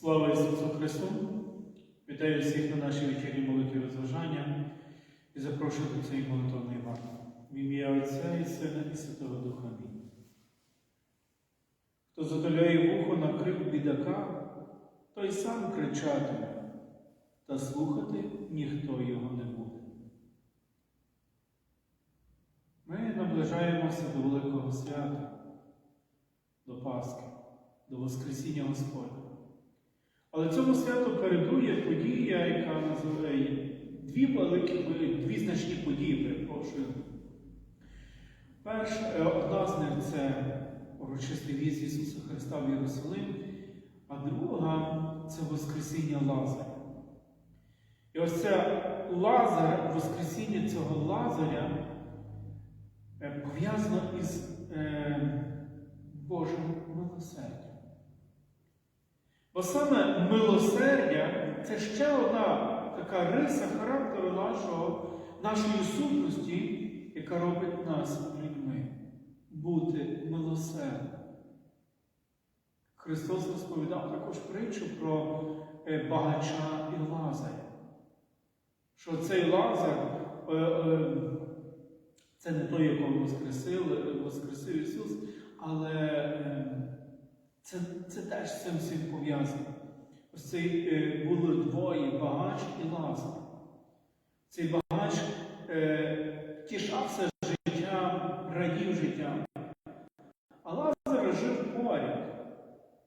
Слава Ісусу Христу! Вітаю всіх на нашій вечірній молитві розважання і запрошую до цієї молитовної варти. В ім'я Отця і Сина і Святого Духа. Амінь. Хто затуляє вухо на крик бідака, той сам кричатиме, та слухати ніхто його не буде. Ми наближаємося до Великого свята, до Пасхи, до Воскресіння Господня. Але цьому святу передує подія, яка називає дві великі, дві значні події, перепрошую. Перша, е, одна з них це урочистий віз Ісуса Христа в Єрусалим, а друга це Воскресіння Лазаря. І ось це Лазар, Воскресіння цього Лазаря е, пов'язано із е, Божим милосердям. Бо саме милосердя це ще одна така риса характеру нашого, нашої сутності, яка робить нас людьми. Бути милосердним. Христос розповідав також притчу про е, багача і Лазаря. Що цей Лазар е, е, це не той, якого воскресив, воскресив Ісус, але е, це, це теж з цим всім пов'язано. Ось цей е, було двоє багач і Лазар. Цей багач е, тішався життям, радів життям. А Лазар жив поряд,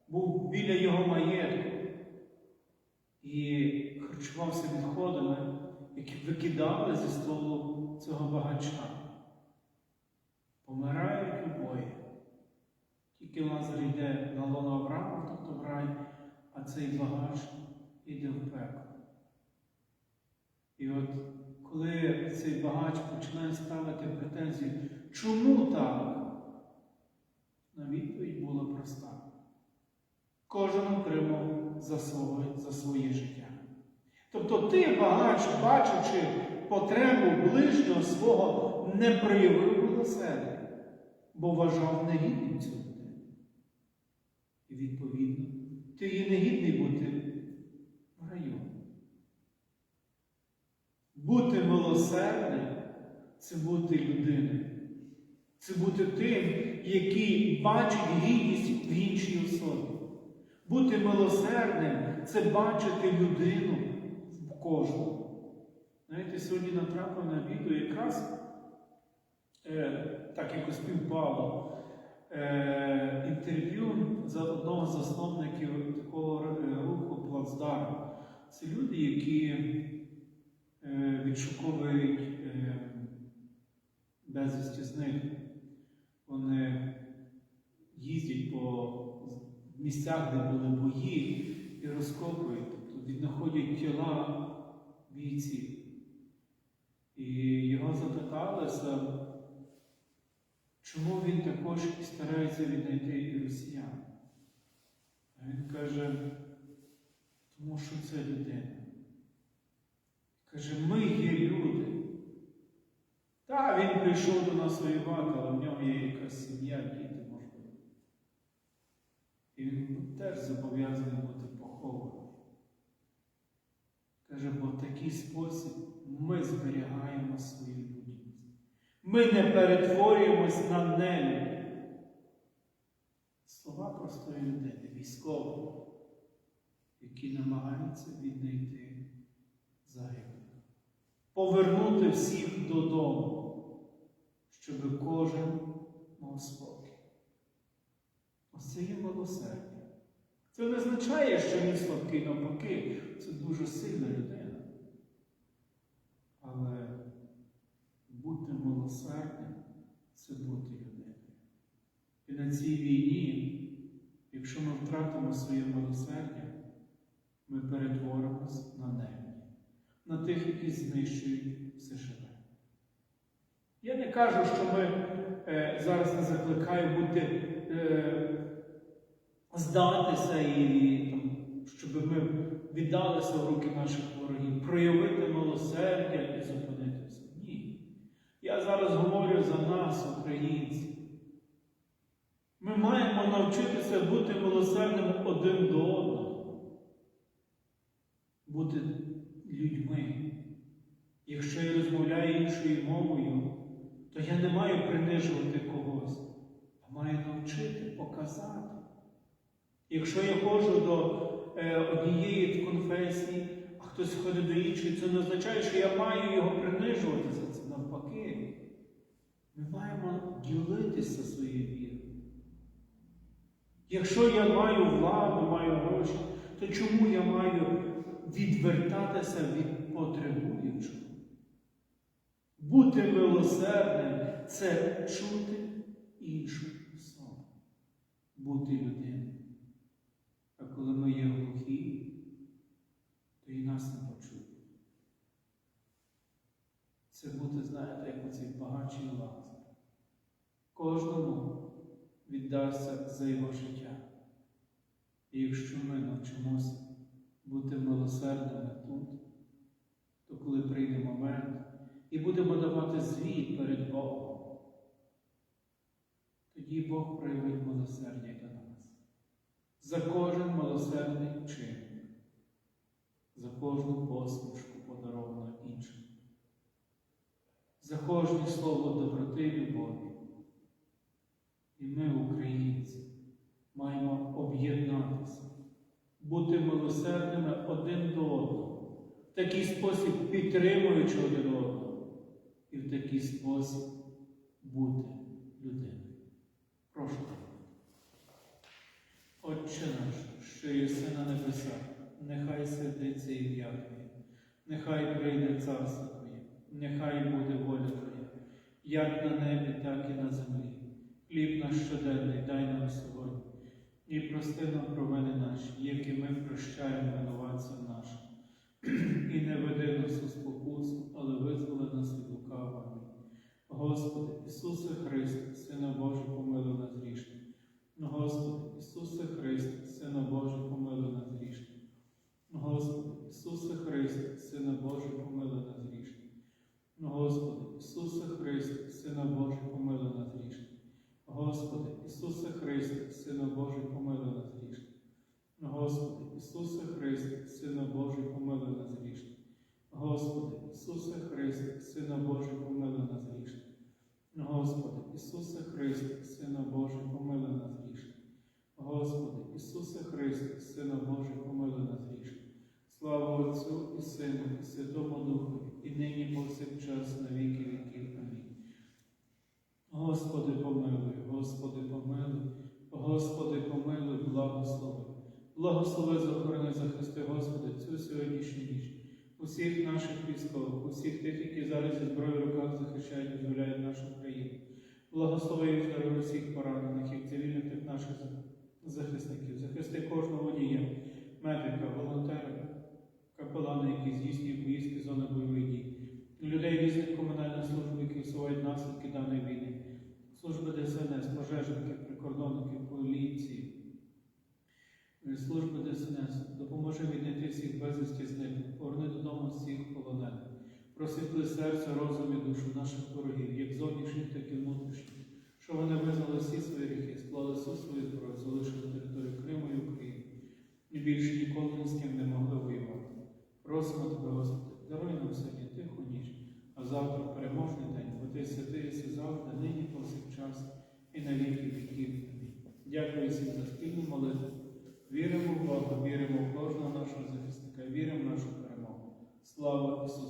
був біля його маєтку і харчувався відходами, які викидали зі столу цього багача. Помирають обоє. Тільки Лазар лоно Авраама, тобто в рай, а цей багаж йде в пекло. І от коли цей багач починає ставити претензію, чому так? На відповідь була проста. Кожен отримав за своє, за своє життя. Тобто ти, багач, бачачи потребу ближнього свого, не проявив милосердя, бо вважав негідним цю людину. І відповідно, ти є негідний бути в раю. Бути милосердним це бути людиною. Це бути тим, який бачить гідність в іншій особі. Бути милосердним це бачити людину в кожному. Знаєте, сьогодні натрапив на відео якраз е, так якось співпало е, інтерв'ю за одного з засновників такого е, руху Плацдарм. Це люди, які е, відшуковують е, безвісті зниклих. Вони їздять по місцях, де були бої, і розкопують, тобто віднаходять тіла бійців. І його запиталися, чому він також старається віднайти і росіян. А він каже, тому що це людина. Каже, ми є люди. Та, він прийшов до нас воювати, але в ньому є якась сім'я, діти, можливо. І він теж зобов'язаний бути похований. Каже, бо в такий спосіб ми зберігаємо свою людяність. Ми не перетворюємось на нелюдів. Слова простої людини, військового, які намагаються віднайти загиблих. Повернути всіх додому, щоб кожен мав спокій. Ось це є милосердя. Це не означає, що він слабкий навпаки. Це дуже сильна людина. Але бути милосердним це бути людиною. І на цій війні, якщо ми втратимо своє милосердя, ми перетворимось на небі, на тих, які знищують все живе. Я не кажу, що ми е, зараз не закликаю бути. Е, здатися і там, щоб ми віддалися в руки наших ворогів, проявити милосердя і зупинитися. Ні. Я зараз говорю за нас, українців. Ми маємо навчитися бути милосердними один до одного. бути людьми. Якщо я розмовляю іншою мовою, то я не маю принижувати когось, а маю навчити, показати. Якщо я ходжу до е, однієї конфесії, а хтось ходить до іншої, це не означає, що я маю його принижувати за це навпаки. Ми маємо ділитися своєю вірою. Якщо я маю владу, маю гроші, то чому я маю відвертатися від потребуючого? Бути милосердним це чути іншу особу, бути людиною. А коли ми є глухі, то і нас не почують. Це бути, знаєте, як оцей багатший лазер. Кожному віддасться за його життя. І якщо ми навчимося бути милосердними тут, то коли прийде момент і будемо давати звіт перед Богом, тоді Бог проявить милосердя до нас. За кожен милосердний вчинок, за кожну посмішку подаровану іншим, за кожне слово доброти любові. І ми, українці, маємо об'єднатися, бути милосердними один до одного, в такий спосіб підтримуючи один одного, і в такий спосіб бути людиною. Прошу. Отче наш, що єси на небесах, нехай святиться ім'я Твоє, нехай прийде царство Твоє, нехай буде воля Твоя, як на небі, так і на землі. Хліб наш щоденний дай нам сьогодні, і прости нам провини наші, які ми прощаємо винуватцям нашим. І не веди нас у спокусу, але визволи нас від. Амінь. Господи, Ісусе Христе, Сина Божий, помилуй нас грішних. Господи, Ісусе Христе, Сина Божий, помилуй нас грішних. Господи, Ісусе Христе, Сина Божий, помилуй нас грішних. Господи, Ісусе Христе, Сина Божий, помилуй нас грішних. Господи, Ісусе Христе, Сина Божий, помилуй нас грішних. Господи, Ісусе Христе, Сина Божий, помилуй нас грішних. Господи, Ісусе Христе, Сина Божий, помилуй нас грішних. Господи, Ісусе Христе, Сина Божий, помилуй нас грішних. Господи, Ісусе Христе, Сина Божий, помилуй нас грішних. Слава Отцю і Сину, і Святому Духу, і нині повсякчас на віки віків. Амінь. Господи, помилуй, Господи, помилуй, благослови. Благослови, захорони, захисти, Господи, цю сьогоднішню ніч. Усіх наших військових, усіх тих, які зараз зі зброєю в руках захищають і дозволяють нашу країну. Благослови і здоров'я усіх поранених, як цивільних, і наших захисників. Захисти кожного водія, медика, волонтера, капелана, які здійснюють поїздки зони бойових дій, людей різних комунальних служб, які усувають наслідки даної війни, служби ДСНС, пожежників, прикордонників, поліції, служби ДСНС, допоможи віднайти всіх безвісті зниклих, поверни додому всіх полонених, просвітли серце, розум і душу наших ворогів, як зовнішніх, так і внутрішніх, що вони визнали всі свої гріхи, склали всю свою зброю, залишили територію Криму і України, і більше ніколи ні з ким не могли воювати. Слава Ісусу!